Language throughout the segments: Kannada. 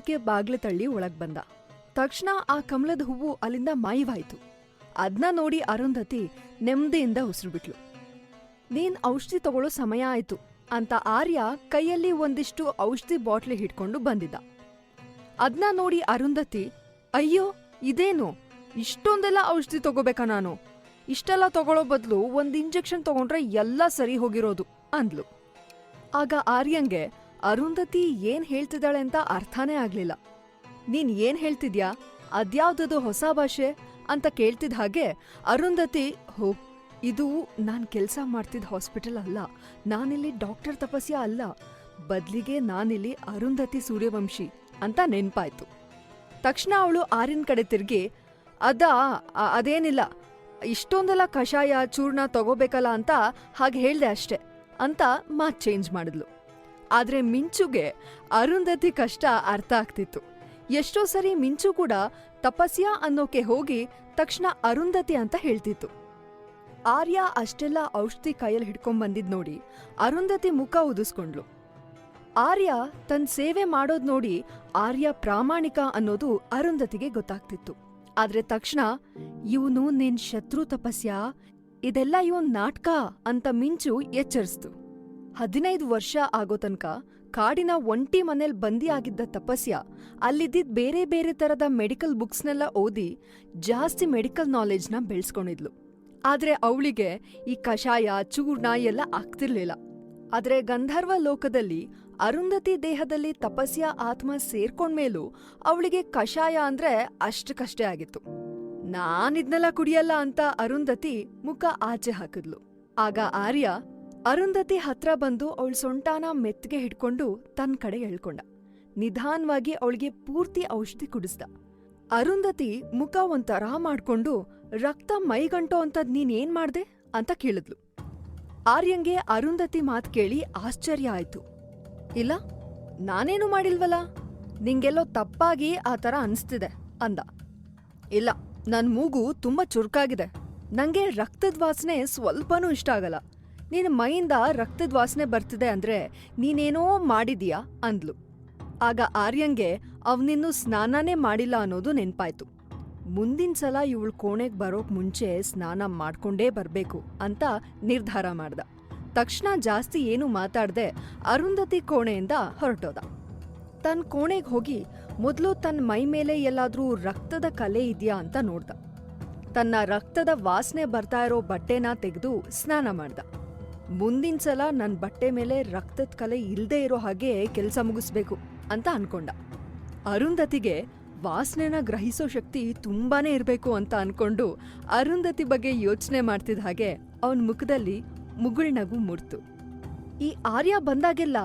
ನಿಧಾನಕ್ಕೆ ಬಾಗ್ಲು ತಳ್ಳಿ ಒಳಗ್ ಬಂದ. ತಕ್ಷಣ ಆ ಕಮಲದ ಹೂವು ಅಲ್ಲಿಂದ ಮಾಯವಾಯ್ತು. ಅದ್ನ ನೋಡಿ ಅರುಂಧತಿ ನೆಮ್ಮದಿಯಿಂದ ಉಸಿರು ಬಿಟ್ಲು ನೀನ್ ಔಷಧಿ ತಗೊಳ್ಳೋ ಸಮಯ ಆಯ್ತು ಅಂತ ಆರ್ಯ ಕೈಯಲ್ಲಿ ಒಂದಿಷ್ಟು ಔಷಧಿ ಬಾಟ್ಲಿ ಹಿಡ್ಕೊಂಡು ಬಂದಿದ್ದ. ಅದ್ನ ನೋಡಿ ಅರುಂಧತಿ, ಅಯ್ಯೋ, ಇದೇನು? ಇಷ್ಟೊಂದೆಲ್ಲ ಔಷಧಿ ತಗೋಬೇಕಾ ನಾನು? ಇಷ್ಟೆಲ್ಲ ತಗೊಳ್ಳೋ ಬದಲು ಒಂದ್ ಇಂಜೆಕ್ಷನ್ ತಗೊಂಡ್ರೆ ಎಲ್ಲ ಸರಿ ಹೋಗಿರೋದು ಅಂದ್ಲು. ಆಗ ಆರ್ಯಂಗೆ ಅರುಂಧತಿ ಏನ್ ಹೇಳ್ತಿದ್ದಾಳೆ ಅಂತ ಅರ್ಥನೇ ಆಗ್ಲಿಲ್ಲ. ನೀನ್ ಏನ್ ಹೇಳ್ತಿದ್ಯಾ? ಅದ್ಯಾವ್ದದು ಹೊಸ ಭಾಷೆ ಅಂತ ಕೇಳ್ತಿದ್ ಹಾಗೆ ಅರುಂಧತಿ, ಹೋ, ಇದು ನಾನ್ ಕೆಲ್ಸ ಮಾಡ್ತಿದ್ದ ಹಾಸ್ಪಿಟಲ್ ಅಲ್ಲ, ನಾನಿಲ್ಲಿ ಡಾಕ್ಟರ್ ತಪಸ್ಯ ಅಲ್ಲ, ಬದ್ಲಿಗೆ ನಾನಿಲ್ಲಿ ಅರುಂಧತಿ ಸೂರ್ಯವಂಶಿ ಅಂತ ನೆನ್ಪಾಯ್ತು. ತಕ್ಷಣ ಅವಳು ಆರಿನ ಕಡೆ ತಿರ್ಗಿ, ಅದ ಅದೇನಿಲ್ಲ, ಇಷ್ಟೊಂದೆಲ್ಲ ಕಷಾಯ, ಚೂರ್ಣ ತಗೋಬೇಕಲ್ಲ ಅಂತ ಹಾಗೆ ಹೇಳ್ದೆ ಅಷ್ಟೆ ಅಂತ ಮಾತ್ ಚೇಂಜ್ ಮಾಡಿದ್ಲು. ಆದ್ರೆ ಮಿಂಚುಗೆ ಅರುಂಧತಿ ಕಷ್ಟ ಅರ್ಥ ಆಗ್ತಿತ್ತು. ಎಷ್ಟೋ ಸರಿ ಮಿಂಚು ಕೂಡ ತಪಸ್ಯಾ ಅನ್ನೋಕೆ ಹೋಗಿ ತಕ್ಷಣ ಅರುಂಧತಿ ಅಂತ ಹೇಳ್ತಿತ್ತು. ಆರ್ಯ ಅಷ್ಟೆಲ್ಲ ಔಷಧಿ ಕೈಯಲ್ಲಿ ಹಿಡ್ಕೊಂಡ್ ಬಂದಿದ್ ನೋಡಿ ಅರುಂಧತಿ ಮುಖ ಉದಿಸ್ಕೊಂಡ್ಲು ಆರ್ಯ ತನ್ ಸೇವೆ ಮಾಡೋದ್ ನೋಡಿ ಆರ್ಯ ಪ್ರಾಮಾಣಿಕ ಅನ್ನೋದು ಅರುಂಧತಿಗೆ ಗೊತ್ತಾಗ್ತಿತ್ತು. ಆದ್ರೆ ತಕ್ಷಣ ಇವನು ನಿನ್ ಶತ್ರು ತಪಸ್ಯ, ಇದೆಲ್ಲ ಇವನ್ ನಾಟಕ ಅಂತ ಮಿಂಚು ಎಚ್ಚರಿಸ್ತು. ಹದಿನೈದು ವರ್ಷ ಆಗೋ ತನಕ ಕಾಡಿನ ಒಂಟಿ ಮನೇಲಿ ಬಂದಿ ಆಗಿದ್ದ ತಪಸ್ಯ ಅಲ್ಲಿದ್ದಿದ್ ಬೇರೆ ಬೇರೆ ತರದ ಮೆಡಿಕಲ್ ಬುಕ್ಸ್ನೆಲ್ಲ ಓದಿ ಜಾಸ್ತಿ ಮೆಡಿಕಲ್ ನಾಲೆಜ್ನ ಬೆಳೆಸ್ಕೊಂಡಿದ್ಲು. ಆದ್ರೆ ಅವಳಿಗೆ ಈ ಕಷಾಯ, ಚೂರ್ಣ ಎಲ್ಲ ಆಗ್ತಿರ್ಲಿಲ್ಲ. ಆದ್ರೆ ಗಂಧರ್ವ ಲೋಕದಲ್ಲಿ ಅರುಂಧತಿ ದೇಹದಲ್ಲಿ ತಪಸ್ಯ, ಆತ್ಮ ಸೇರ್ಕೊಂಡ್ಮೇಲೂ ಅವಳಿಗೆ ಕಷಾಯ ಅಂದ್ರೆ ಅಷ್ಟಕ್ಕಷ್ಟೇ ಆಗಿತ್ತು. ನಾನಿದ್ನೆಲ್ಲ ಕುಡಿಯಲ್ಲ ಅಂತ ಅರುಂಧತಿ ಮುಖ ಆಚೆ ಹಾಕಿದ್ಲು. ಆಗ ಆರ್ಯ ಅರುಂಧತಿ ಹತ್ರ ಬಂದು ಅವಳ ಸೊಂಟಾನ ಮೆತ್ತಗೆ ಹಿಡ್ಕೊಂಡು ತನ್ನ ಕಡೆ ಎಳ್ಕೊಂಡ. ನಿಧಾನವಾಗಿ ಅವಳಿಗೆ ಪೂರ್ತಿ ಔಷಧಿ ಕುಡಿಸ್ದ. ಅರುಂಧತಿ ಮುಖ ಒಂಥರ ಮಾಡ್ಕೊಂಡು, ರಕ್ತ ಮೈಗಂಟೋ ಅಂತದ್ ನೀನೇನ್ ಮಾಡ್ದೆ? ಅಂತ ಕೇಳಿದ್ಲು. ಆರ್ಯಂಗೆ ಅರುಂಧತಿ ಮಾತ್ ಕೇಳಿ ಆಶ್ಚರ್ಯ ಆಯ್ತು. ಇಲ್ಲ, ನಾನೇನು ಮಾಡಿಲ್ವಲ್ಲ ನಿಂಗೆಲ್ಲೋ ತಪ್ಪಾಗಿ ಆ ಥರ ಅನ್ಸ್ತಿದೆ, ಅಂದ. ಇಲ್ಲ, ನನ್ ಮೂಗು ತುಂಬಾ ಚುರುಕಾಗಿದೆ. ನಂಗೆ ರಕ್ತದ ವಾಸನೆ ಸ್ವಲ್ಪನೂ ಇಷ್ಟ ಆಗಲ್ಲ. ನಿನ್ ಮೈಯಿಂದ ರಕ್ತದ ವಾಸನೆ ಬರ್ತಿದೆ ಅಂದ್ರೆ ನೀನೇನೋ ಮಾಡಿದೀಯಾ ಅಂದ್ಲು. ಆಗ ಆರ್ಯಂಗೆ ಅವನಿನ್ನು ಸ್ನಾನನೇ ಮಾಡಿಲ್ಲ ಅನ್ನೋದು ನೆನ್ಪಾಯ್ತು. ಮುಂದಿನ ಸಲ ಇವಳು ಕೋಣೆಗೆ ಬರೋಕ್ ಮುಂಚೆ ಸ್ನಾನ ಮಾಡ್ಕೊಂಡೇ ಬರಬೇಕು ಅಂತ ನಿರ್ಧಾರ ಮಾಡ್ದ. ತಕ್ಷಣ ಜಾಸ್ತಿ ಏನು ಮಾತಾಡದೆ ಅರುಂಧತಿ ಕೋಣೆಯಿಂದ ಹೊರಟೋದ. ತನ್ನ ಕೋಣೆಗೆ ಹೋಗಿ ಮೊದಲು ತನ್ನ ಮೈ ಮೇಲೆ ಎಲ್ಲಾದ್ರೂ ರಕ್ತದ ಕಲೆ ಇದೆಯಾ ಅಂತ ನೋಡ್ದ. ತನ್ನ ರಕ್ತದ ವಾಸನೆ ಬರ್ತಾ ಇರೋ ಬಟ್ಟೆನ ತೆಗೆದು ಸ್ನಾನ ಮಾಡ್ದ. ಮುಂದಿನ ಸಲ ನನ್ನ ಬಟ್ಟೆ ಮೇಲೆ ರಕ್ತದ ಕಲೆ ಇಲ್ಲದೆ ಇರೋ ಹಾಗೆ ಕೆಲಸ ಮುಗಿಸ್ಬೇಕು ಅಂತ ಅನ್ಕೊಂಡ. ಅರುಂಧತಿಗೆ ವಾಸನೆನ ಗ್ರಹಿಸೋ ಶಕ್ತಿ ತುಂಬಾನೇ ಇರಬೇಕು ಅಂತ ಅನ್ಕೊಂಡು ಅರುಂಧತಿ ಬಗ್ಗೆ ಯೋಚನೆ ಮಾಡ್ತಿದ್ದ ಹಾಗೆ ಅವನ ಮುಖದಲ್ಲಿ ಮುಗುಳ್ನಗು ಮುರ್ತು. ಈ ಆರ್ಯ ಬಂದಾಗೆಲ್ಲ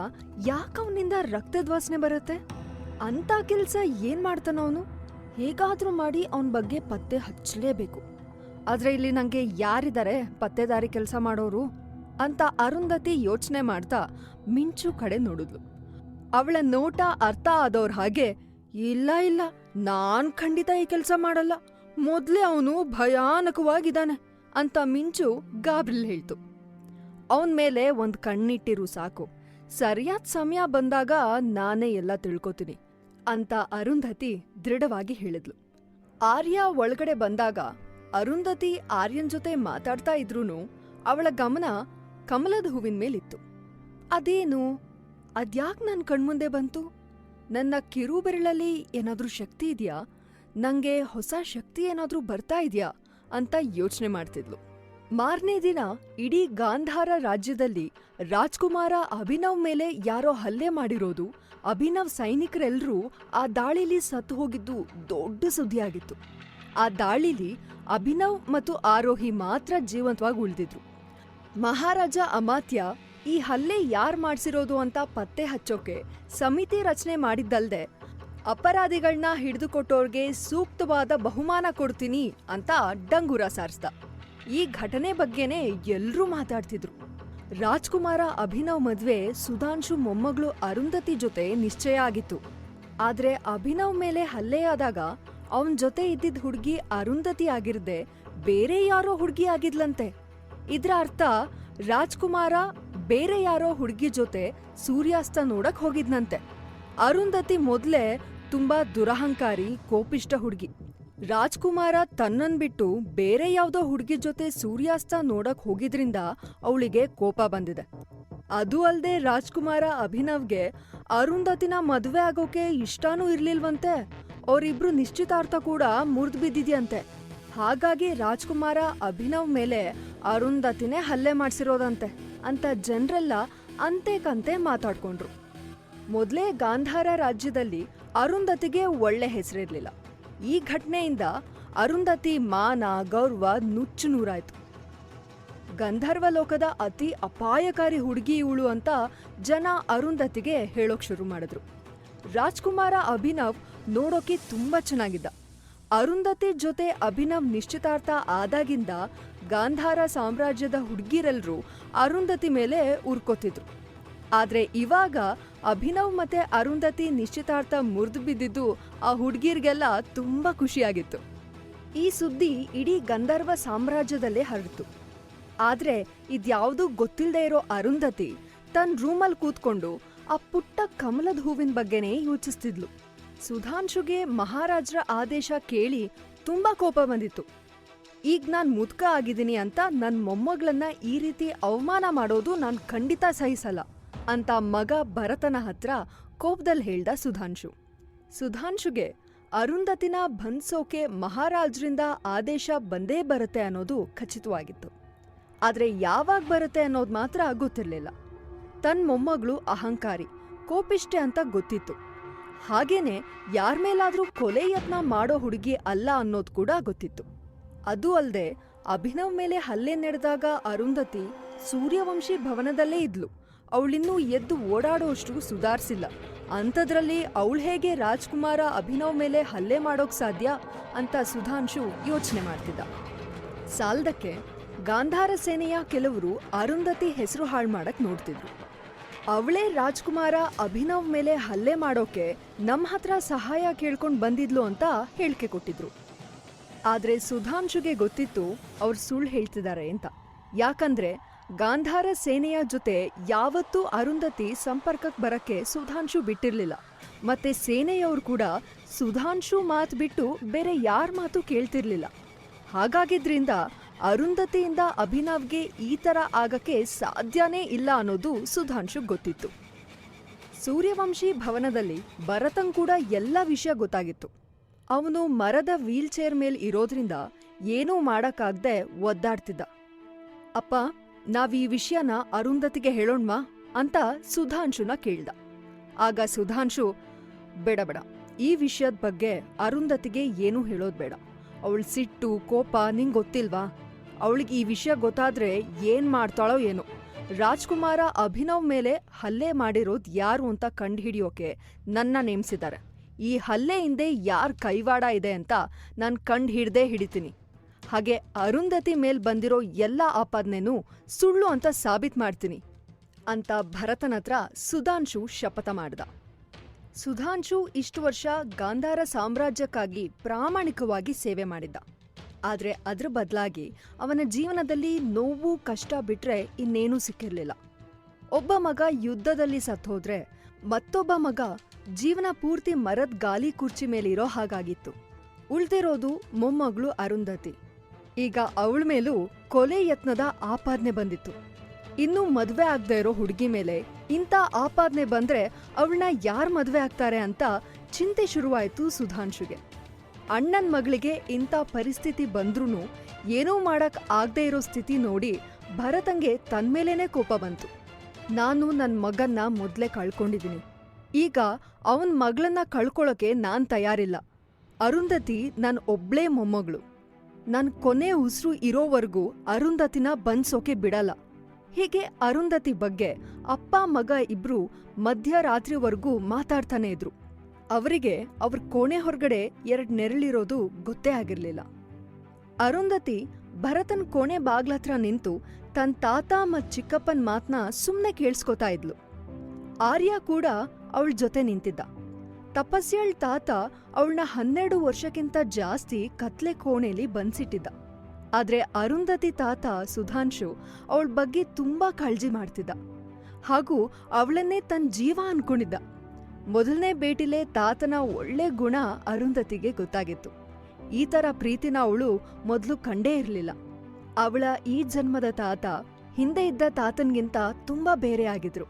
ಯಾಕವನಿಂದ ರಕ್ತದ ವಾಸನೆ ಬರುತ್ತೆ? ಅಂತ ಕೆಲಸ ಏನ್ ಮಾಡ್ತಾನ ಅವನು? ಹೇಗಾದ್ರೂ ಮಾಡಿ ಅವನ ಬಗ್ಗೆ ಪತ್ತೆ ಹಚ್ಚಲೇಬೇಕು ಆದ್ರೆ ಇಲ್ಲಿ ನಂಗೆ ಯಾರಿದ್ದಾರೆ ಪತ್ತೆದಾರಿ ಕೆಲಸ ಮಾಡೋರು? ಅಂತ ಅರುಂಧತಿ ಯೋಚನೆ ಮಾಡ್ತಾ ಮಿಂಚು ಕಡೆ ನೋಡಿದ್ಲು. ಅವಳ ನೋಟ ಅರ್ಥ ಆದವ್ರ ಹಾಗೆ, ಇಲ್ಲ ಇಲ್ಲ, ನಾನ್ ಖಂಡಿತ ಈ ಕೆಲಸ ಮಾಡಲ್ಲ, ಮೊದ್ಲೇ ಅವನು ಭಯಾನಕವಾಗಿದ್ದಾನೆ ಅಂತ ಮಿಂಚು ಗಾಬ್ರಿಲ್ ಹೇಳ್ತು. ಅವನ್ ಮೇಲೆ ಒಂದ್ ಕಣ್ಣಿಟ್ಟಿರು ಸಾಕು. ಸರಿಯಾದ ಸಮಯ ಬಂದಾಗ ನಾನೇ ಎಲ್ಲ ತಿಳ್ಕೊತೀನಿ ಅಂತ ಅರುಂಧತಿ ದೃಢವಾಗಿ ಹೇಳಿದ್ಲು. ಆರ್ಯ ಒಳಗಡೆ ಬಂದಾಗ ಅರುಂಧತಿ ಆರ್ಯನ್ ಜೊತೆ ಮಾತಾಡ್ತಾ ಇದ್ರು ಅವಳ ಗಮನ ಕಮಲದ ಹೂವಿನ ಮೇಲಿತ್ತು. ಅದೇನು? ಅದ್ಯಾಕ್ ನನ್ ಕಣ್ಮುಂದೆ ಬಂತು? ನನ್ನ ಕಿರು ಬೆರಳಲ್ಲಿ ಏನಾದ್ರೂ ಶಕ್ತಿ ಇದೆಯಾ? ನಂಗೆ ಹೊಸ ಶಕ್ತಿ ಏನಾದ್ರೂ ಬರ್ತಾ ಇದೆಯಾ? ಅಂತ ಯೋಚನೆ ಮಾಡ್ತಿದ್ಲು. ಮಾರನೇ ದಿನ ಇಡೀ ಗಾಂಧಾರ ರಾಜ್ಯದಲ್ಲಿ ರಾಜ್ಕುಮಾರ ಅಭಿನವ್ ಮೇಲೆ ಯಾರೋ ಹಲ್ಲೆ ಮಾಡಿರೋದು, ಅಭಿನವ್ ಸೈನಿಕರೆಲ್ಲರೂ ಆ ದಾಳಿಲಿ ಸತ್ತು ಹೋಗಿದ್ದು ದೊಡ್ಡ ಸುದ್ದಿಯಾಗಿತ್ತು. ಆ ದಾಳಿಲಿ ಅಭಿನವ್ ಮತ್ತು ಆರೋಹಿ ಮಾತ್ರ ಜೀವಂತವಾಗಿ ಉಳಿದಿದ್ರು. ಮಹಾರಾಜ ಅಮಾತ್ಯ ಈ ಹಲ್ಲೆ ಯಾರ್ ಮಾಡ್ಸಿರೋದು ಅಂತ ಪತ್ತೆ ಹಚ್ಚೋಕೆ ಸಮಿತಿ ರಚನೆ ಮಾಡಿದ್ದಲ್ದೆ ಅಪರಾಧಿಗಳನ್ನ ಹಿಡಿದುಕೊಟ್ಟೋರ್ಗೆ ಸೂಕ್ತವಾದ ಬಹುಮಾನ ಕೊಡ್ತೀನಿ ಅಂತ ಡಂಗುರ ಸಾರಿಸ್ದ. ಈ ಘಟನೆ ಬಗ್ಗೆನೇ ಎಲ್ರೂ ಮಾತಾಡ್ತಿದ್ರು. ರಾಜ್ಕುಮಾರ ಅಭಿನವ್ ಮದ್ವೆ ಸುಧಾಂಶು ಮೊಮ್ಮಗಳು ಅರುಂಧತಿ ಜೊತೆ ನಿಶ್ಚಯ ಆಗಿತ್ತು. ಆದ್ರೆ ಅಭಿನವ್ ಮೇಲೆ ಹಲ್ಲೆಯಾದಾಗ ಅವನ್ ಜೊತೆ ಇದ್ದಿದ್ ಹುಡ್ಗಿ ಅರುಂಧತಿ ಆಗಿರ್ದೆ ಬೇರೆ ಯಾರೋ ಹುಡ್ಗಿ ಆಗಿದ್ಲಂತೆ. ಇದ್ರ ಅರ್ಥ ರಾಜ್ಕುಮಾರ ಬೇರೆ ಯಾರೋ ಹುಡುಗಿ ಜೊತೆ ಸೂರ್ಯಾಸ್ತ ನೋಡಕ್ ಹೋಗಿದ್ನಂತೆ. ಅರುಂಧತಿ ಮೊದ್ಲೇ ತುಂಬಾ ದುರಹಂಕಾರಿ ಕೋಪಿಷ್ಟ ಹುಡುಗಿ. ರಾಜ್ಕುಮಾರ ತನ್ನನ್ ಬಿಟ್ಟು ಬೇರೆ ಯಾವ್ದೋ ಹುಡುಗಿ ಜೊತೆ ಸೂರ್ಯಾಸ್ತ ನೋಡಕ್ ಹೋಗಿದ್ರಿಂದ ಅವಳಿಗೆ ಕೋಪ ಬಂದಿದೆ. ಅದು ಅಲ್ದೆ ರಾಜ್ಕುಮಾರ ಅಭಿನವ್ಗೆ ಅರುಂಧತಿನ ಮದ್ವೆ ಆಗೋಕೆ ಇಷ್ಟಾನೂ ಇರ್ಲಿಲ್ವಂತೆ. ಅವರಿಬ್ರು ನಿಶ್ಚಿತಾರ್ಥ ಕೂಡ ಮುರಿದು ಬಿದ್ದಿದ್ಯಂತೆ. ಹಾಗಾಗಿ ರಾಜ್ಕುಮಾರ ಅಭಿನವ್ ಮೇಲೆ ಅರುಂಧತಿನೇ ಹಲ್ಲೆ ಮಾಡ್ಸಿರೋದಂತೆ ಅಂತ ಜನರೆಲ್ಲ ಅಂತೆ ಕಂತೆ ಮಾತಾಡ್ಕೊಂಡ್ರು. ಮೊದಲೇ ಗಾಂಧಾರ ರಾಜ್ಯದಲ್ಲಿ ಅರುಂಧತಿಗೆ ಒಳ್ಳೆ ಹೆಸರಿರಲಿಲ್ಲ. ಈ ಘಟನೆಯಿಂದ ಅರುಂಧತಿ ಮಾನ, ಗೌರವ ನುಚ್ಚು ನೂರಾಯ್ತು. ಗಂಧರ್ವ ಲೋಕದ ಅತಿ ಅಪಾಯಕಾರಿ ಹುಡುಗಿ ಇವಳು ಅಂತ ಜನ ಅರುಂಧತಿಗೆ ಹೇಳೋಕ್ ಶುರು ಮಾಡಿದ್ರು. ರಾಜ್ಕುಮಾರ ಅಭಿನವ್ ನೋಡೋಕೆ ತುಂಬಾ ಚೆನ್ನಾಗಿದ್ದ. ಅರುಂಧತಿ ಜೊತೆ ಅಭಿನವ್ ನಿಶ್ಚಿತಾರ್ಥ ಆದಾಗಿಂದ ಗಾಂಧಾರ ಸಾಮ್ರಾಜ್ಯದ ಹುಡುಗಿರೆಲ್ಲರೂ ಅರುಂಧತಿ ಮೇಲೆ ಉರ್ಕೋತಿದ್ರು. ಆದರೆ ಇವಾಗ ಅಭಿನವ್ ಮತ್ತೆ ಅರುಂಧತಿ ನಿಶ್ಚಿತಾರ್ಥ ಮುರಿದು ಬಿದ್ದಿದ್ದು ಆ ಹುಡ್ಗಿರ್ಗೆಲ್ಲ ತುಂಬ ಖುಷಿಯಾಗಿತ್ತು. ಈ ಸುದ್ದಿ ಇಡೀ ಗಂಧರ್ವ ಸಾಮ್ರಾಜ್ಯದಲ್ಲೇ ಹರಡಿತು. ಆದರೆ ಇದ್ಯಾವುದೂ ಗೊತ್ತಿಲ್ಲದೆ ಇರೋ ಅರುಂಧತಿ ತನ್ನ ರೂಮಲ್ಲಿ ಕೂತ್ಕೊಂಡು ಆ ಪುಟ್ಟ ಕಮಲದ ಹೂವಿನ ಬಗ್ಗೆನೇ ಯೋಚಿಸ್ತಿದ್ಲು. ಸುಧಾಂಶುಗೆ ಮಹಾರಾಜ್ರ ಆದೇಶ ಕೇಳಿ ತುಂಬಾ ಕೋಪ ಬಂದಿತ್ತು. ಈಗ ನಾನ್ ಮುದ್ಕ ಆಗಿದ್ದೀನಿ ಅಂತ ನನ್ ಮೊಮ್ಮಗಳನ್ನ ಈ ರೀತಿ ಅವಮಾನ ಮಾಡೋದು ನಾನ್ ಖಂಡಿತ ಸಹಿಸಲ್ಲ ಅಂತ ಮಗ ಭರತನ ಹತ್ರ ಕೋಪದಲ್ಲಿ ಹೇಳ್ದ ಸುಧಾಂಶು. ಸುಧಾಂಶುಗೆ ಅರುಂಧತಿನ ಬಂಧಿಸೋಕೆ ಮಹಾರಾಜ್ರಿಂದ ಆದೇಶ ಬಂದೇ ಬರುತ್ತೆ ಅನ್ನೋದು ಖಚಿತವಾಗಿತ್ತು. ಆದರೆ ಯಾವಾಗ ಬರುತ್ತೆ ಅನ್ನೋದು ಮಾತ್ರ ಗೊತ್ತಿರ್ಲಿಲ್ಲ. ತನ್ ಮೊಮ್ಮಗಳು ಅಹಂಕಾರಿ ಕೋಪಿಷ್ಟೆ ಅಂತ ಗೊತ್ತಿತ್ತು. ಹಾಗೇನೆ ಯಾರ ಮೇಲಾದ್ರೂ ಕೊಲೆ ಯತ್ನ ಮಾಡೋ ಹುಡುಗಿ ಅಲ್ಲ ಅನ್ನೋದು ಕೂಡ ಗೊತ್ತಿತ್ತು. ಅದು ಅಲ್ದೆ ಅಭಿನವ್ ಮೇಲೆ ಹಲ್ಲೆ ನಡೆದಾಗ ಅರುಂಧತಿ ಸೂರ್ಯವಂಶಿ ಭವನದಲ್ಲೇ ಇದ್ಲು. ಅವಳಿನ್ನೂ ಎದ್ದು ಓಡಾಡೋಷ್ಟು ಸುಧಾರಿಸಿಲ್ಲ. ಅಂಥದ್ರಲ್ಲಿ ಅವಳು ಹೇಗೆ ರಾಜ್ಕುಮಾರ ಅಭಿನವ್ ಮೇಲೆ ಹಲ್ಲೆ ಮಾಡೋಕ್ ಸಾಧ್ಯ ಅಂತ ಸುಧಾಂಶು ಯೋಚನೆ ಮಾಡ್ತಿದ್ದ. ಸಾಲ್ದಕ್ಕೆ ಗಾಂಧಾರ ಸೇನೆಯ ಕೆಲವರು ಅರುಂಧತಿ ಹೆಸರು ಹಾಳು ಮಾಡಕ್ ನೋಡ್ತಿದ್ರು. ಅವಳೇ ರಾಜ್ಕುಮಾರ ಅಭಿನವ್ ಮೇಲೆ ಹಲ್ಲೆ ಮಾಡೋಕೆ ನಮ್ಮ ಹತ್ರ ಸಹಾಯ ಕೇಳ್ಕೊಂಡು ಬಂದಿದ್ಲು ಅಂತ ಹೇಳಿಕೆ ಕೊಟ್ಟಿದ್ರು. ಆದರೆ ಸುಧಾಂಶುಗೆ ಗೊತ್ತಿತ್ತು ಅವ್ರು ಸುಳ್ಳು ಹೇಳ್ತಿದ್ದಾರೆ ಅಂತ. ಯಾಕಂದ್ರೆ ಗಾಂಧಾರ ಸೇನೆಯ ಜೊತೆ ಯಾವತ್ತೂ ಅರುಂಧತಿ ಸಂಪರ್ಕಕ್ಕೆ ಬರಕ್ಕೆ ಸುಧಾಂಶು ಬಿಟ್ಟಿರಲಿಲ್ಲ. ಮತ್ತೆ ಸೇನೆಯವರು ಕೂಡ ಸುಧಾಂಶು ಮಾತು ಬಿಟ್ಟು ಬೇರೆ ಯಾರ ಮಾತು ಕೇಳ್ತಿರ್ಲಿಲ್ಲ. ಹಾಗಾಗಿದ್ರಿಂದ ಅರುಂಧತಿಯಿಂದ ಅಭಿನವ್ಗೆ ಈ ತರ ಆಗಕ್ಕೆ ಸಾಧ್ಯನೇ ಇಲ್ಲ ಅನ್ನೋದು ಸುಧಾಂಶು ಗೊತ್ತಿತ್ತು. ಸೂರ್ಯವಂಶಿ ಭವನದಲ್ಲಿ ಭರತಂ ಕೂಡ ಎಲ್ಲ ವಿಷಯ ಗೊತ್ತಾಗಿತ್ತು. ಅವನು ಮರದ ವೀಲ್ ಚೇರ್ ಮೇಲೆ ಇರೋದ್ರಿಂದ ಏನೂ ಮಾಡಕ್ಕಾಗ್ದೆ ಒದ್ದಾಡ್ತಿದ್ದ. ಅಪ್ಪ, ನಾವ್ ಈ ವಿಷಯನ ಅರುಂಧತಿಗೆ ಹೇಳೋಣ್ವಾ ಅಂತ ಸುಧಾಂಶುನ ಕೇಳ್ದ. ಆಗ ಸುಧಾಂಶು, ಬೇಡ ಬೇಡ, ಈ ವಿಷಯದ ಬಗ್ಗೆ ಅರುಂಧತಿಗೆ ಏನೂ ಹೇಳೋದ್ ಬೇಡ. ಅವಳ ಸಿಟ್ಟು, ಕೋಪ ನಿಂಗ್ ಗೊತ್ತಿಲ್ವಾ ಅವಳಿಗೆ ಈ ವಿಷಯ ಗೊತ್ತಾದ್ರೆ ಏನ್ ಮಾಡ್ತಾಳೋ ಏನು. ರಾಜ್ಕುಮಾರ ಅಭಿನವ್ ಮೇಲೆ ಹಲ್ಲೆ ಮಾಡಿರೋದು ಯಾರು ಅಂತ ಕಂಡುಹಿಡಿಯೋಕೆ ನನ್ನ ನೇಮಿಸಿದ್ದಾರೆ. ಈ ಹಲ್ಲೆ ಹಿಂದೆ ಯಾರ್ ಕೈವಾಡ ಇದೆ ಅಂತ ನಾನು ಕಂಡು ಹಿಡ್ದೇ ಹಿಡಿತೀನಿ. ಹಾಗೆ ಅರುಂಧತಿ ಮೇಲ್ ಬಂದಿರೋ ಎಲ್ಲ ಆಪಾದನೆನೂ ಸುಳ್ಳು ಅಂತ ಸಾಬೀತ್ ಮಾಡ್ತೀನಿ ಅಂತ ಭರತನ ಹತ್ರ ಸುಧಾಂಶು ಶಪಥ ಮಾಡ್ದ. ಸುಧಾಂಶು ಇಷ್ಟು ವರ್ಷ ಗಾಂಧಾರ ಸಾಮ್ರಾಜ್ಯಕ್ಕಾಗಿ ಪ್ರಾಮಾಣಿಕವಾಗಿ ಸೇವೆ ಮಾಡಿದ್ದ. ಆದ್ರೆ ಅದ್ರ ಬದಲಾಗಿ ಅವನ ಜೀವನದಲ್ಲಿ ನೋವು, ಕಷ್ಟ ಬಿಟ್ಟರೆ ಇನ್ನೇನೂ ಸಿಕ್ಕಿರಲಿಲ್ಲ. ಒಬ್ಬ ಮಗ ಯುದ್ಧದಲ್ಲಿ ಸತ್ತೋದ್ರೆ ಮತ್ತೊಬ್ಬ ಮಗ ಜೀವನ ಪೂರ್ತಿ ಮರದ ಗಾಲಿ ಕುರ್ಚಿ ಮೇಲಿರೋ ಹಾಗಾಗಿತ್ತು. ಉಳ್ದಿರೋದು ಮೊಮ್ಮಗಳು ಅರುಂಧತಿ. ಈಗ ಅವಳ ಮೇಲೂ ಕೊಲೆ ಯತ್ನದ ಆಪಾದನೆ ಬಂದಿತ್ತು. ಇನ್ನು ಮದುವೆ ಆಗದೆ ಇರೋ ಹುಡುಗಿ ಮೇಲೆ ಇಂಥ ಆಪಾದನೆ ಬಂದ್ರೆ ಅವಳನ್ನ ಯಾರ್ ಮದುವೆ ಆಗ್ತಾರೆ ಅಂತ ಚಿಂತೆ ಶುರುವಾಯಿತು ಸುಧಾಂಶುಗೆ. ಅಣ್ಣನ್ ಮಗಳಿಗೆ ಇಂಥ ಪರಿಸ್ಥಿತಿ ಬಂದ್ರೂ ಏನೂ ಮಾಡಕ್ ಆಗದೆ ಇರೋ ಸ್ಥಿತಿ ನೋಡಿ ಭರತಂಗೆ ತನ್ಮೇಲೇನೆ ಕೋಪ ಬಂತು. ನಾನು ನನ್ನ ಮಗನ್ನ ಮೊದಲೇ ಕಳ್ಕೊಂಡಿದ್ದೀನಿ ಈಗ ಅವನ್ ಮಗಳನ್ನ ಕಳ್ಕೊಳಕ್ಕೆ ನಾನ್ ತಯಾರಿಲ್ಲ. ಅರುಂಧತಿ ನನ್ ಒಬ್ಳೇ ಮೊಮ್ಮಗಳು. ನನ್ ಕೊನೆ ಉಸಿರು ಇರೋವರೆಗೂ ಅರುಂಧತಿನ ಬಂದ್ಸೋಕೆ ಬಿಡಲ್ಲ. ಹೀಗೆ ಅರುಂಧತಿ ಬಗ್ಗೆ ಅಪ್ಪ ಮಗ ಇಬ್ರು ಮಧ್ಯರಾತ್ರಿವರೆಗೂ ಮಾತಾಡ್ತಾನೆ ಇದ್ರು. ಅವರಿಗೆ ಅವ್ರ ಕೋಣೆ ಹೊರಗಡೆ ಎರಡ್ ನೆರಳಿರೋದು ಗೊತ್ತೇ ಆಗಿರ್ಲಿಲ್ಲ. ಅರುಂಧತಿ ಭರತನ್ ಕೋಣೆ ಬಾಗ್ಲತ್ರ ನಿಂತು ತನ್ ತಾತ ಮತ್ ಚಿಕ್ಕಪ್ಪನ್ ಮಾತ್ನ ಸುಮ್ನೆ ಕೇಳಿಸ್ಕೊತಾ ಇದ್ಲು. ಆರ್ಯ ಕೂಡ ಅವಳ ಜೊತೆ ನಿಂತಿದ್ದ. ತಪಸ್ಯಾಳ್ ತಾತ ಅವಳನ್ನ ಹನ್ನೆರಡು ವರ್ಷಕ್ಕಿಂತ ಜಾಸ್ತಿ ಕತ್ಲೆ ಕೋಣೆಲಿ ಬಂದ್ಸಿಟ್ಟಿದ್ದ. ಆದ್ರೆ ಅರುಂಧತಿ ತಾತ ಸುಧಾಂಶು ಅವಳ ಬಗ್ಗೆ ತುಂಬಾ ಕಾಳಜಿ ಮಾಡ್ತಿದ್ದ. ಹಾಗೂ ಅವಳನ್ನೇ ತನ್ನ ಜೀವ ಅನ್ಕೊಂಡಿದ್ದ. ಮೊದಲನೇ ಭೇಟಿಲೇ ತಾತನ ಒಳ್ಳೆ ಗುಣ ಅರುಂಧತಿಗೆ ಗೊತ್ತಾಗಿತ್ತು. ಈ ಥರ ಪ್ರೀತಿನ ಅವಳು ಮೊದಲು ಕಂಡೇ ಇರಲಿಲ್ಲ. ಅವಳ ಈ ಜನ್ಮದ ತಾತ ಹಿಂದೆ ಇದ್ದ ತಾತನ್ಗಿಂತ ತುಂಬಾ ಬೇರೆ ಆಗಿದ್ರು.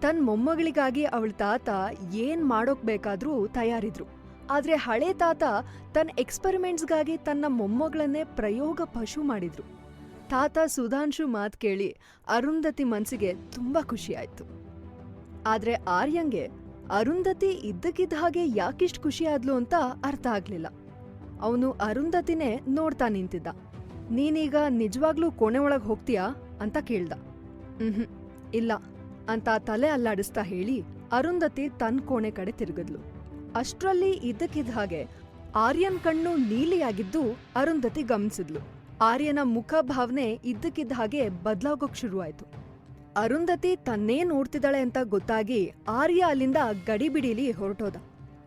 ತನ್ ಮೊಮ್ಮಗಳಿಗಾಗಿ ಅವಳ ತಾತ ಏನ್ ಮಾಡೋಕ್ ಬೇಕಾದ್ರೂ ತಯಾರಿದ್ರು. ಆದ್ರೆ ಹಳೆ ತಾತ ತನ್ನ ಎಕ್ಸ್ಪೆರಿಮೆಂಟ್ಸ್ಗಾಗಿ ತನ್ನ ಮೊಮ್ಮಗಳನ್ನೇ ಪ್ರಯೋಗ ಪಶು ಮಾಡಿದ್ರು. ತಾತ ಸುಧಾಂಶು ಮಾತು ಕೇಳಿ ಅರುಂಧತಿ ಮನ್ಸಿಗೆ ತುಂಬಾ ಖುಷಿಯಾಯ್ತು ಆದ್ರೆ ಆರ್ಯಂಗೆ ಅರುಂಧತಿ ಇದ್ದಕ್ಕಿದ್ದ ಹಾಗೆ ಯಾಕಿಷ್ಟು ಖುಷಿ ಆದ್ಲು ಅಂತ ಅರ್ಥ ಆಗ್ಲಿಲ್ಲ. ಅವನು ಅರುಂಧತಿನೇ ನೋಡ್ತಾ ನಿಂತಿದ್ದ. ನೀನೀಗ ನಿಜವಾಗ್ಲೂ ಕೋಣೆ ಒಳಗೆ ಹೋಗ್ತೀಯಾ ಅಂತ ಕೇಳ್ದ. ಹ್ಮ್ ಇಲ್ಲ, ಅಂತ ತಲೆ ಅಲ್ಲಾಡಿಸ್ತಾ ಹೇಳಿ ಅರುಂಧತಿ ತನ್ ಕೋಣೆ ಕಡೆ ತಿರುಗಿದ್ಲು. ಅಷ್ಟರಲ್ಲಿ ಇದ್ದಕ್ಕಿದ್ದ ಹಾಗೆ ಆರ್ಯನ್ ಕಣ್ಣು ನೀಲಿಯಾಗಿದ್ದು ಅರುಂಧತಿ ಗಮನಿಸಿದ್ಲು. ಆರ್ಯನ ಮುಖ ಭಾವನೆ ಇದ್ದಕ್ಕಿದ್ದ ಹಾಗೆ ಬದ್ಲಾಗೋಕ್ ಶುರುವಾಯ್ತು. ಅರುಂಧತಿ ತನ್ನೇ ನೋಡ್ತಿದ್ದಾಳೆ ಅಂತ ಗೊತ್ತಾಗಿ ಆರ್ಯ ಅಲ್ಲಿಂದ ಗಡಿಬಿಡಿಲಿ ಹೊರಟೋದ.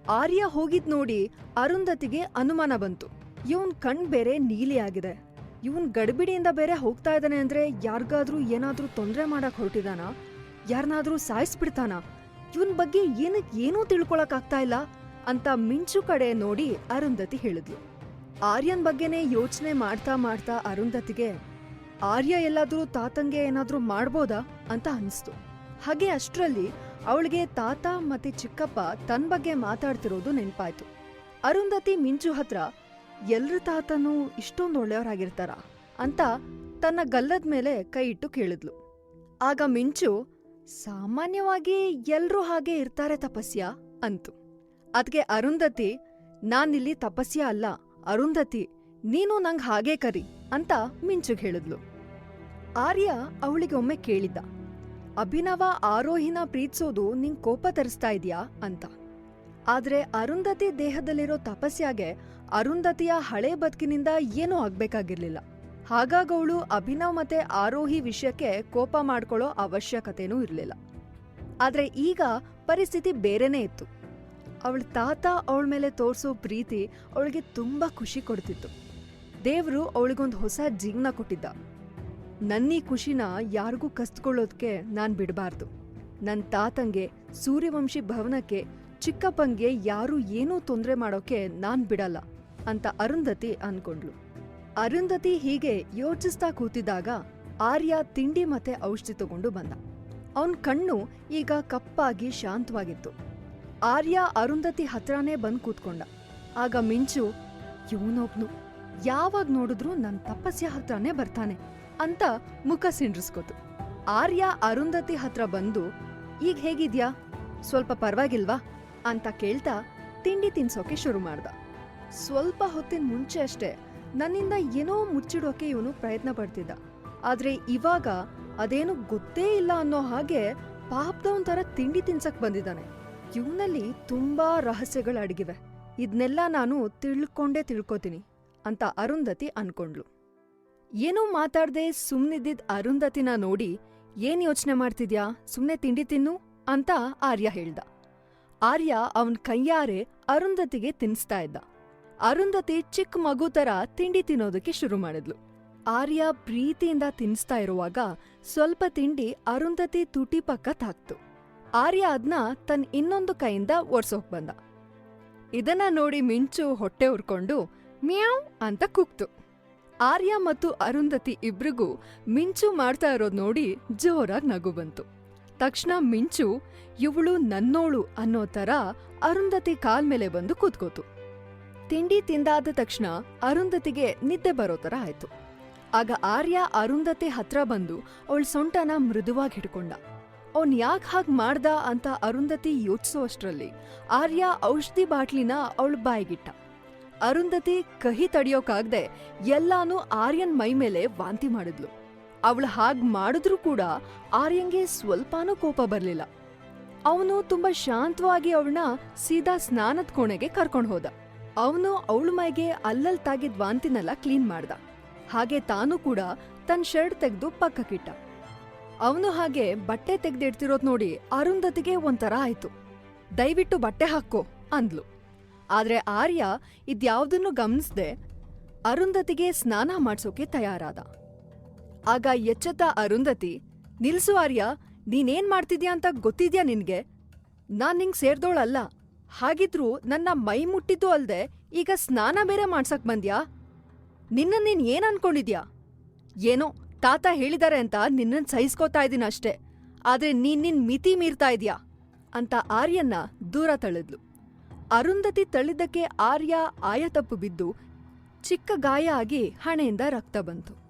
ಆರ್ಯ ಹೋಗಿದ್ ನೋಡಿ ಅರುಂಧತಿಗೆ ಅನುಮಾನ ಬಂತು. ಇವನ್ ಕಣ್ ಬೇರೆ ನೀಲಿ ಆಗಿದೆ. ಇವನ್ ಗಡಿಬಿಡಿಯಿಂದ ಬೇರೆ ಹೋಗ್ತಾ ಇದ್ದಾನೆ ಅಂದ್ರೆ ಯಾರಿಗಾದ್ರೂ ಏನಾದ್ರೂ ತೊಂದರೆ ಮಾಡಕ್ ಹೊರಟಿದಾನ? ಯಾರನ್ನಾದ್ರೂ ಸಾಯಿಸ್ಬಿಡ್ತಾನ? ಇವನ್ ಬಗ್ಗೆ ಏನಕ್ ಏನೂ ತಿಳ್ಕೊಳಕ್ ಆಗ್ತಾ ಇಲ್ಲ ಅಂತ ಮಿಂಚು ಕಡೆ ನೋಡಿ ಅರುಂಧತಿ ಹೇಳಿದ್ಲು. ಆರ್ಯನ್ ಬಗ್ಗೆನೇ ಯೋಚನೆ ಮಾಡ್ತಾ ಮಾಡ್ತಾ ಅರುಂಧತಿಗೆ ಆರ್ಯ ಎಲ್ಲಾದರೂ ತಾತಂಗೆ ಏನಾದರೂ ಮಾಡ್ಬೋದಾ ಅಂತ ಅನ್ಸ್ತು. ಹಾಗೆ ಅಷ್ಟರಲ್ಲಿ ಅವಳಿಗೆ ತಾತ ಮತ್ತೆ ಚಿಕ್ಕಪ್ಪ ತನ್ನ ಬಗ್ಗೆ ಮಾತಾಡ್ತಿರೋದು ನೆನ್ಪಾಯ್ತು. ಅರುಂಧತಿ ಮಿಂಚು ಹತ್ರ, ಎಲ್ರ ತಾತನೂ ಇಷ್ಟೊಂದು ಒಳ್ಳೆಯವರಾಗಿರ್ತಾರ? ಅಂತ ತನ್ನ ಗಲ್ಲದ ಮೇಲೆ ಕೈ ಇಟ್ಟು ಕೇಳಿದ್ಲು. ಆಗ ಮಿಂಚು, ಸಾಮಾನ್ಯವಾಗಿ ಎಲ್ರೂ ಹಾಗೆ ಇರ್ತಾರೆ ತಪಸ್ಯ? ಅಂತು. ಅದ್ಗೆ ಅರುಂಧತಿ, ನಾನಿಲ್ಲಿ ತಪಸ್ಯ ಅಲ್ಲ, ಅರುಂಧತಿ, ನೀನು ನಂಗೆ ಹಾಗೆ ಕರಿ, ಅಂತ ಮಿಂಚು ಹೇಳಿದ್ಲು. ಆರ್ಯ ಅವಳಿಗೆ ಒಮ್ಮೆ ಕೇಳಿದ್ದ, ಅಭಿನವ ಆರೋಹಿನ ಪ್ರೀತಿಸೋದು ನಿಂಗ್ ಕೋಪ ತರಿಸ್ತಾ ಇದ್ಯಾ? ಅಂತ. ಆದ್ರೆ ಅರುಂಧತಿ ದೇಹದಲ್ಲಿರೋ ತಪಸ್ಯಾಗೆ ಅರುಂಧತಿಯ ಹಳೆ ಬದುಕಿನಿಂದ ಏನೂ ಆಗ್ಬೇಕಾಗಿರ್ಲಿಲ್ಲ. ಹಾಗಾಗವಳು ಅಭಿನವ್ ಮತ್ತೆ ಆರೋಹಿ ವಿಷಯಕ್ಕೆ ಕೋಪ ಮಾಡ್ಕೊಳ್ಳೋ ಅವಶ್ಯಕತೆನೂ ಇರಲಿಲ್ಲ. ಆದ್ರೆ ಈಗ ಪರಿಸ್ಥಿತಿ ಬೇರೆನೇ ಇತ್ತು. ಅವಳ ತಾತ ಅವಳ ಮೇಲೆ ತೋರಿಸೋ ಪ್ರೀತಿ ಅವಳಿಗೆ ತುಂಬಾ ಖುಷಿ ಕೊಡ್ತಿತ್ತು. ದೇವರು ಅವಳಿಗೊಂದು ಹೊಸ ಜೀವನ ಕೊಟ್ಟಿದ್ದ. ನನ್ನೀ ಖುಷಿನ ಯಾರಿಗೂ ಕಸ್ತ್ಕೊಳ್ಳೋದಕ್ಕೆ ನಾನು ಬಿಡಬಾರ್ದು. ನನ್ನ ತಾತಂಗೆ ಸೂರ್ಯವಂಶಿ ಭವನಕ್ಕೆ ಚಿಕ್ಕಪ್ಪಂಗೆ ಯಾರೂ ಏನೂ ತೊಂದ್ರೆ ಮಾಡೋಕೆ ನಾನು ಬಿಡಲ್ಲ ಅಂತ ಅರುಂಧತಿ ಅನ್ಕೊಂಡ್ಲು ಅರುಂಧತಿ ಹೀಗೆ ಯೋಚಿಸ್ತಾ ಕೂತಿದ್ದಾಗ ಆರ್ಯ ತಿಂಡಿ ಮತ್ತೆ ಔಷಧಿ ತಗೊಂಡು ಬಂದ. ಅವನ್ ಕಣ್ಣು ಈಗ ಕಪ್ಪಾಗಿ ಶಾಂತವಾಗಿತ್ತು. ಆರ್ಯ ಅರುಂಧತಿ ಹತ್ರನೇ ಬಂದ್ ಕೂತ್ಕೊಂಡ. ಆಗ ಮಿಂಚು, ಇವನೊಬ್ನು, ಯಾವಾಗ ನೋಡಿದ್ರು ನನ್ ತಪಸ್ಯ ಹತ್ರನೇ ಬರ್ತಾನೆ. ಅಂತ ಮುಖ ಸಿಂಡ್ರಿಸ್ಕೋತು. ಆರ್ಯ ಅರುಂಧತಿ ಹತ್ರ ಬಂದು, ಈಗ ಹೇಗಿದ್ಯಾ? ಸ್ವಲ್ಪ ಪರವಾಗಿಲ್ವಾ? ಅಂತ ಕೇಳ್ತಾ ತಿಂಡಿ ತಿನ್ಸೋಕೆ ಶುರು ಮಾಡ್ದ. ಸ್ವಲ್ಪ ಹೊತ್ತಿನ ಮುಂಚೆ ಅಷ್ಟೇ ನನ್ನಿಂದ ಏನೋ ಮುಚ್ಚಿಡೋಕೆ ಇವನು ಪ್ರಯತ್ನ ಪಡ್ತಿದ್ದ. ಆದ್ರೆ ಇವಾಗ ಅದೇನು ಗೊತ್ತೇ ಇಲ್ಲ ಅನ್ನೋ ಹಾಗೆ ಪಾಪದವನ್ ತರ ತಿಂಡಿ ತಿನ್ಸಕ್ ಬಂದಿದ್ದಾನೆ. ಇವನಲ್ಲಿ ತುಂಬಾ ರಹಸ್ಯಗಳು ಅಡಗಿವೆ. ಇದ್ನೆಲ್ಲ ನಾನು ತಿಳ್ಕೊಂಡೇ ತಿಳ್ಕೊತೀನಿ ಅಂತ ಅರುಂಧತಿ ಅನ್ಕೊಂಡ್ಲು ಏನೂ ಮಾತಾಡ್ದೆ ಸುಮ್ನಿದ್ದಿದ್ ಅರುಂಧತಿನ ನೋಡಿ ಏನ್ ಯೋಚನೆ ಮಾಡ್ತಿದ್ಯಾ? ಸುಮ್ನೆ ತಿಂಡಿ ತಿನ್ನು ಅಂತ ಆರ್ಯ ಹೇಳ್ದ. ಆರ್ಯ ಅವನ್ ಕೈಯಾರೆ ಅರುಂಧತಿಗೆ ತಿನ್ಸ್ತಾ ಇದ್ದ. ಅರುಂಧತಿ ಚಿಕ್ಕ ಮಗು ತರ ತಿಂಡಿ ತಿನ್ನೋದಕ್ಕೆ ಶುರು ಮಾಡಿದ್ಲು. ಆರ್ಯ ಪ್ರೀತಿಯಿಂದ ತಿನ್ಸ್ತಾ ಇರುವಾಗ ಸ್ವಲ್ಪ ತಿಂಡಿ ಅರುಂಧತಿ ತುಟಿ ಪಕ್ಕ ತಾಕ್ತು. ಆರ್ಯ ಅದ್ನ ತನ್ ಇನ್ನೊಂದು ಕೈಯಿಂದ ಒರ್ಸೋಕ್ ಬಂದ. ಇದನ್ನ ನೋಡಿ ಮಿಂಚು ಹೊಟ್ಟೆ ಉರ್ಕೊಂಡು ಮ್ಯಾವ್ ಅಂತ ಕೂಗ್ತು. ಆರ್ಯ ಮತ್ತು ಅರುಂಧತಿ ಇಬ್ರಿಗೂ ಮಿಂಚು ಮಾಡ್ತಾ ಇರೋದು ನೋಡಿ ಜೋರಾಗಿ ನಗು ಬಂತು. ತಕ್ಷಣ ಮಿಂಚು, ಇವಳು ನನ್ನೋಳು ಅನ್ನೋ ಥರ ಅರುಂಧತಿ ಕಾಲ್ ಮೇಲೆ ಬಂದು ಕೂತ್ಕೋತು. ತಿಂಡಿ ತಿಂದಾದ ತಕ್ಷಣ ಅರುಂಧತಿಗೆ ನಿದ್ದೆ ಬರೋ ಥರ ಆಯ್ತು. ಆಗ ಆರ್ಯ ಅರುಂಧತಿ ಹತ್ರ ಬಂದು ಅವಳ ಸೊಂಟನ ಮೃದುವಾಗಿ ಹಿಡ್ಕೊಂಡ. ಅವನ್ ಯಾಕೆ ಹಾಗೆ ಮಾಡ್ದ ಅಂತ ಅರುಂಧತಿ ಯೋಚಿಸೋ ಅಷ್ಟರಲ್ಲಿ ಆರ್ಯ ಔಷಧಿ ಬಾಟ್ಲಿನ ಅವಳ ಬಾಯಿಗಿಟ್ಟ. ಅರುಂಧತಿ ಕಹಿ ತಡಿಯೋಕಾಗ್ದೆ ಎಲ್ಲಾನು ಆರ್ಯನ್ ಮೈ ಮೇಲೆ ವಾಂತಿ ಮಾಡಿದ್ಲು. ಅವಳು ಹಾಗ್ ಮಾಡಿದ್ರೂ ಕೂಡ ಆರ್ಯಂಗೆ ಸ್ವಲ್ಪನೂ ಕೋಪ ಬರಲಿಲ್ಲ. ಅವನು ತುಂಬಾ ಶಾಂತವಾಗಿ ಅವಳನ್ನ ಸೀದಾ ಸ್ನಾನದ ಕೋಣೆಗೆ ಕರ್ಕೊಂಡ್ ಹೋದ. ಅವನು ಅವಳ ಮೈಗೆ ಅಲ್ಲಲ್ ತಾಗಿದ್ ವಾಂತಿನೆಲ್ಲ ಕ್ಲೀನ್ ಮಾಡ್ದ. ಹಾಗೆ ತಾನು ಕೂಡ ತನ್ನ ಶರ್ಟ್ ತೆಗೆದು ಪಕ್ಕಕ್ಕಿಟ್ಟ. ಅವನು ಹಾಗೆ ಬಟ್ಟೆ ತೆಗ್ದಿಡ್ತಿರೋದ್ ನೋಡಿ ಅರುಂಧತಿಗೆ ಒಂಥರ ಆಯ್ತು. ದಯವಿಟ್ಟು ಬಟ್ಟೆ ಹಾಕೋ ಅಂದ್ಲು. ಆದ್ರೆ ಆರ್ಯ ಇದ್ಯಾವುದನ್ನು ಗಮನಿಸದೆ, ಅರುಂಧತಿಗೆ ಸ್ನಾನ ಮಾಡಿಸೋಕೆ ತಯಾರಾದ. ಆಗ ಎಚ್ಚೆತ್ತ ಅರುಂಧತಿ, ನಿಲ್ಸು ಆರ್ಯ, ನೀನೇನ್ ಮಾಡ್ತಿದ್ಯಾ ಅಂತ ಗೊತ್ತಿದ್ಯಾ ನಿನ್ಗೆ? ನಾನ್ ನಿಂಗ್ ಸೇರ್ದೋಳಲ್ಲ, ಹಾಗಿದ್ರೂ ನನ್ನ ಮೈ ಮುಟ್ಟಿದ್ದು ಅಲ್ದೆ ಈಗ ಸ್ನಾನ ಬೇರೆ ಮಾಡ್ಸಕ್ ಬಂದ್ಯಾ? ನಿನ್ನ ನೀನ್ ಏನ್ ಅನ್ಕೊಂಡಿದ್ಯಾ? ಏನೋ ತಾತ ಹೇಳಿದಾರೆ ಅಂತ ನಿನ್ನನ್ ಸಹಿಸ್ಕೋತಾ ಇದೀನ ಅಷ್ಟೇ ಆದ್ರೆ ನೀನ್ ನಿನ್ ಮಿತಿ ಮೀರ್ತಾ ಇದ್ಯಾ? ಅಂತ ಆರ್ಯನ್ನ ದೂರ ತಳ್ಳಿದ್ಲು. ಅರುಂಧತಿ ತಳ್ಳಿದ್ದಕ್ಕೆ ಆರ್ಯ ಆಯತಪ್ಪು ಬಿದ್ದು ಚಿಕ್ಕ ಗಾಯ ಆಗಿ ಹಣೆಯಿಂದ ರಕ್ತ ಬಂತು.